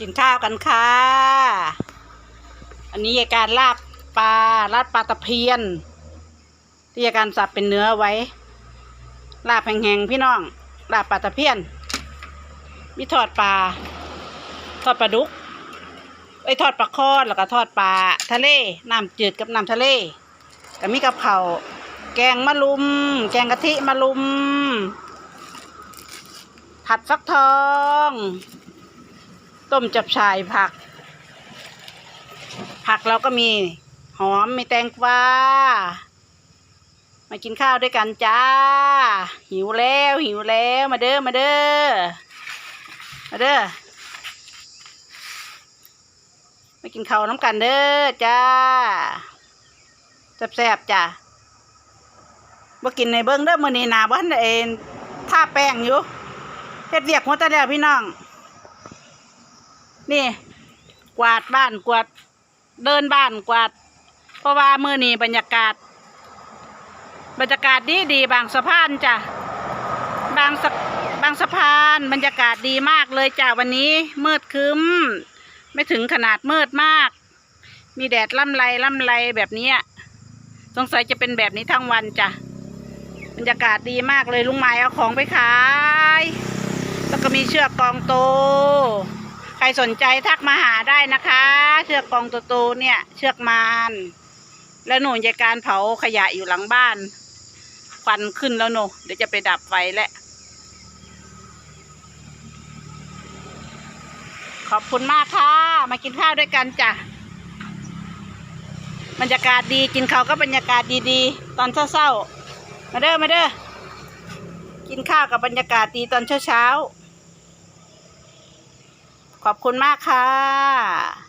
กินข้าวกันค่ะ อันนี้ยายการลาบปลาลาบปลาตะเพียน ที่ยายการสับเป็นเนื้อไว้ ลาบแห้งๆพี่น้อง ลาบปลาตะเพียน มีทอดปลา ทอดปลาดุก ไอ้ทอดปลาคอดแล้วก็ทอดปลาทะเล น้ำจืดกับน้ำทะเลก็มีกับเขาแกงมะลุม แกงกะทิมะลุม ผัดฟักทอง ต้มจับชายผัก ผักเราก็มี หอมมีแตงกวามากินข้าวด้วยกันจ้า หิวแล้วหิวแล้วมาเด้อมาเด้อมาเด้อมากินข้าวน้ำกันเด้อจ้าแซ่บๆจ้าบ่กินในเบิ้งเด้อมื้อนี้นาบ่ทันเอ็นท่าแป้งอยู่เฮ็ดเวียกหัวตะแล้วพี่น้อง นี่ กวาดบ้านกวาดเดินบ้านกวาด เพราะว่ามื้อนี้บรรยากาศ บรรยากาศดีดีบางสะพานจ้ะบางสะบางสะพานบรรยากาศดีมากเลยจ้ะวันนี้มืดครึ้ม ไม่ถึงขนาดมืดมาก มีแดดล่ำไรล่ำไรแบบนี้สงสัยจะเป็นแบบนี้ทั้งวันจ้ะบรรยากาศดีมากเลยลุงไม้เอาของไปขาย แล้วก็มีเชือกกองโต ใครสนใจทักมาหาได้นะคะ เชือกกองโตๆเนี่ย เชือกมานแล้วหนูจะการเผาขยะอยู่หลังบ้านควันขึ้นแล้วหนูเดี๋ยวจะไปดับไฟแหล้วขอบคุณมากค่ะ มากินข้าวด้วยกันจ้ะบรรยากาศดีกินข้าวก็บรรยากาศดีๆ ตอนเช้าๆมาเด้อมาเด้อกินข้าวกับบรรยากาศดีตอนเช้าๆ ขอบคุณมากค่ะ